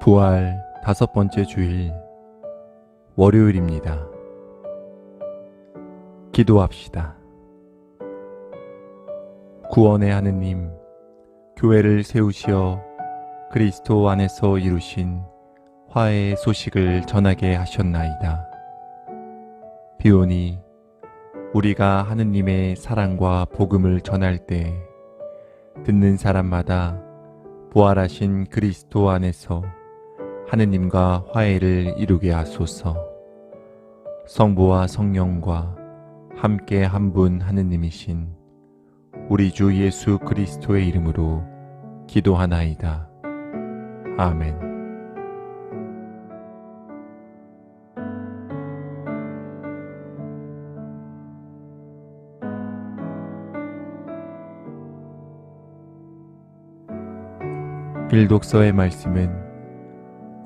부활 다섯 번째 주일 월요일입니다. 기도합시다. 구원의 하느님, 교회를 세우시어 그리스도 안에서 이루신 화해의 소식을 전하게 하셨나이다. 비오니 우리가 하느님의 사랑과 복음을 전할 때 듣는 사람마다 부활하신 그리스도 안에서 하느님과 화해를 이루게 하소서. 성부와 성령과 함께 한 분 하느님이신 우리 주 예수 그리스도의 이름으로 기도하나이다. 아멘. 일독서의 말씀은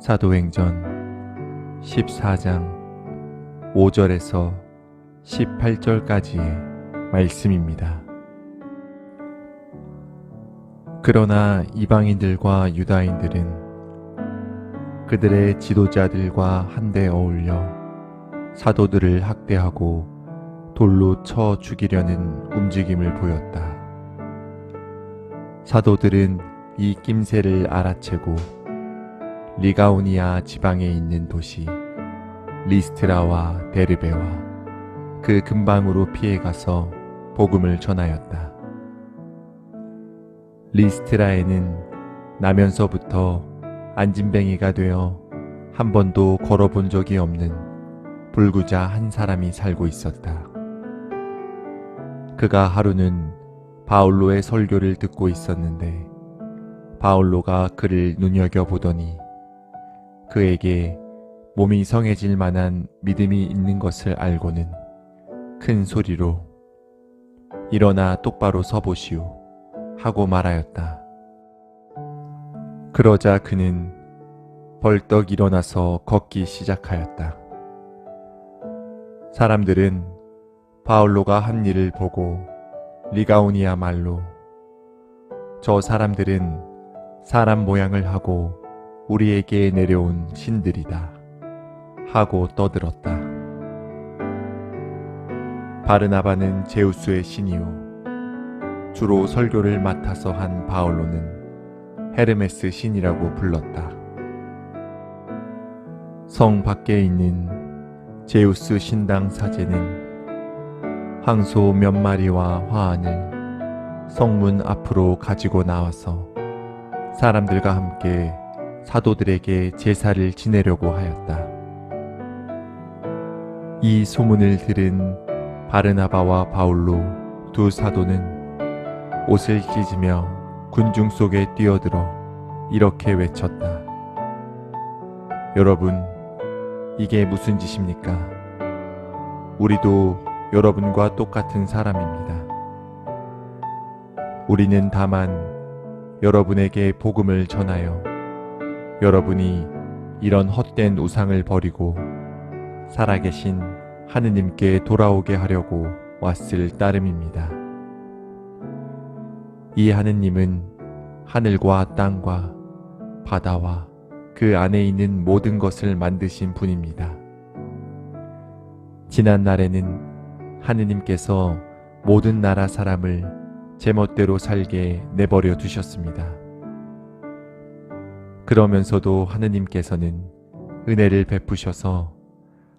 사도행전 14장 5절에서 18절까지의 말씀입니다. 그러나 이방인들과 유다인들은 그들의 지도자들과 한데 어울려 사도들을 학대하고 돌로 쳐 죽이려는 움직임을 보였다. 사도들은 이 낌새를 알아채고 리가오니아 지방에 있는 도시 리스트라와 데르베와 그 근방으로 피해가서 복음을 전하였다. 리스트라에는 나면서부터 안진뱅이가 되어 한 번도 걸어본 적이 없는 불구자 한 사람이 살고 있었다. 그가 하루는 바울로의 설교를 듣고 있었는데 바울로가 그를 눈여겨보더니 그에게 몸이 성해질 만한 믿음이 있는 것을 알고는 큰 소리로 일어나 똑바로 서보시오 하고 말하였다. 그러자 그는 벌떡 일어나서 걷기 시작하였다. 사람들은 바울로가 한 일을 보고 리가오니아 말로 저 사람들은 사람 모양을 하고 우리에게 내려온 신들이다 하고 떠들었다. 바르나바는 제우스의 신이요 주로 설교를 맡아서 한 바울로는 헤르메스 신이라고 불렀다. 성 밖에 있는 제우스 신당 사제는 황소 몇 마리와 화환을 성문 앞으로 가지고 나와서 사람들과 함께 사도들에게 제사를 지내려고 하였다. 이 소문을 들은 바르나바와 바울로 두 사도는 옷을 찢으며 군중 속에 뛰어들어 이렇게 외쳤다. 여러분, 이게 무슨 짓입니까? 우리도 여러분과 똑같은 사람입니다. 우리는 다만 여러분에게 복음을 전하여 여러분이 이런 헛된 우상을 버리고 살아계신 하느님께 돌아오게 하려고 왔을 따름입니다. 이 하느님은 하늘과 땅과 바다와 그 안에 있는 모든 것을 만드신 분입니다. 지난 날에는 하느님께서 모든 나라 사람을 제멋대로 살게 내버려 두셨습니다. 그러면서도 하느님께서는 은혜를 베푸셔서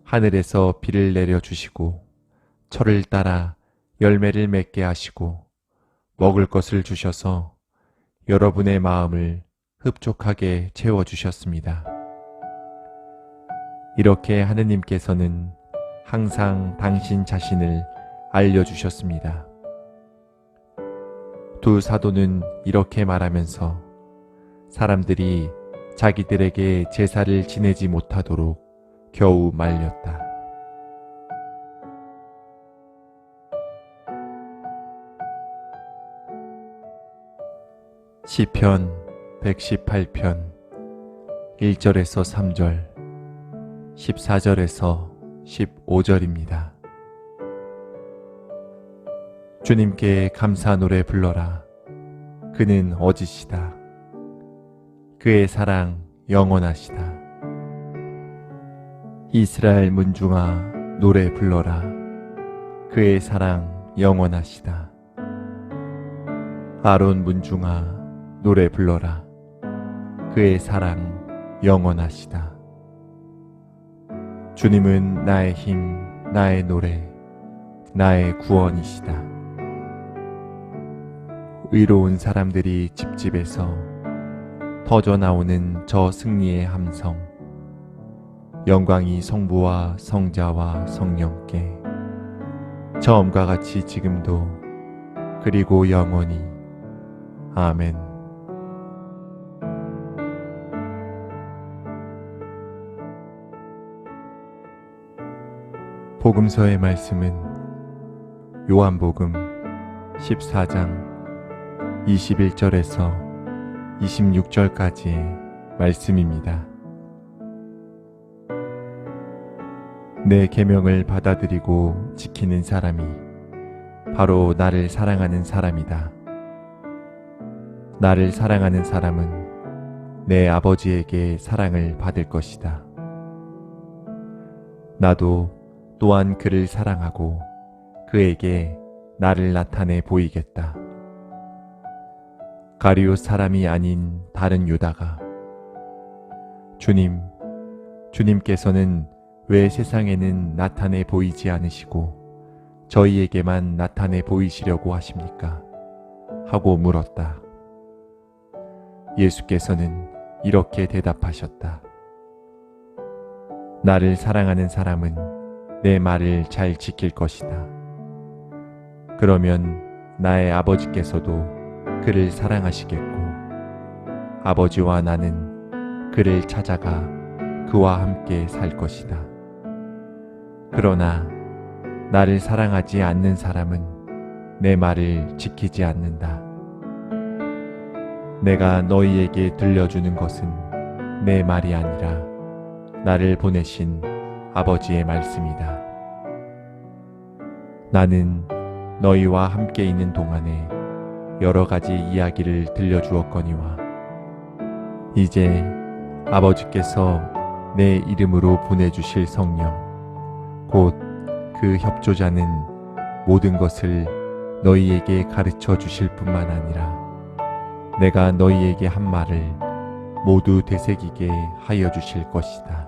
하늘에서 비를 내려 주시고 철을 따라 열매를 맺게 하시고 먹을 것을 주셔서 여러분의 마음을 흡족하게 채워 주셨습니다. 이렇게 하느님께서는 항상 당신 자신을 알려주셨습니다. 두 사도는 이렇게 말하면서 사람들이 자기들에게 제사를 지내지 못하도록 겨우 말렸다. 시편 118편 1절에서 3절 14절에서 15절입니다. 주님께 감사 노래 불러라. 그는 어지시다. 그의 사랑 영원하시다. 이스라엘 문중아 노래 불러라. 그의 사랑 영원하시다. 아론 문중아 노래 불러라. 그의 사랑 영원하시다. 주님은 나의 힘, 나의 노래, 나의 구원이시다. 의로운 사람들이 집집에서 터져 나오는 저 승리의 함성. 영광이 성부와 성자와 성령께 처음과 같이 지금도 그리고 영원히 아멘. 복음서의 말씀은 요한복음 14장 21절에서 26절까지의 말씀입니다. 내 계명을 받아들이고 지키는 사람이 바로 나를 사랑하는 사람이다. 나를 사랑하는 사람은 내 아버지에게 사랑을 받을 것이다. 나도 또한 그를 사랑하고 그에게 나를 나타내 보이겠다. 가리오 사람이 아닌 다른 유다가 주님, 주님께서는 왜 세상에는 나타내 보이지 않으시고 저희에게만 나타내 보이시려고 하십니까? 하고 물었다. 예수께서는 이렇게 대답하셨다. 나를 사랑하는 사람은 내 말을 잘 지킬 것이다. 그러면 나의 아버지께서도 그를 사랑하시겠고, 아버지와 나는 그를 찾아가 그와 함께 살 것이다. 그러나 나를 사랑하지 않는 사람은 내 말을 지키지 않는다. 내가 너희에게 들려주는 것은 내 말이 아니라 나를 보내신 아버지의 말씀이다. 나는 너희와 함께 있는 동안에 여러 가지 이야기를 들려주었거니와 이제 아버지께서 내 이름으로 보내주실 성령 곧 그 협조자는 모든 것을 너희에게 가르쳐 주실 뿐만 아니라 내가 너희에게 한 말을 모두 되새기게 하여 주실 것이다.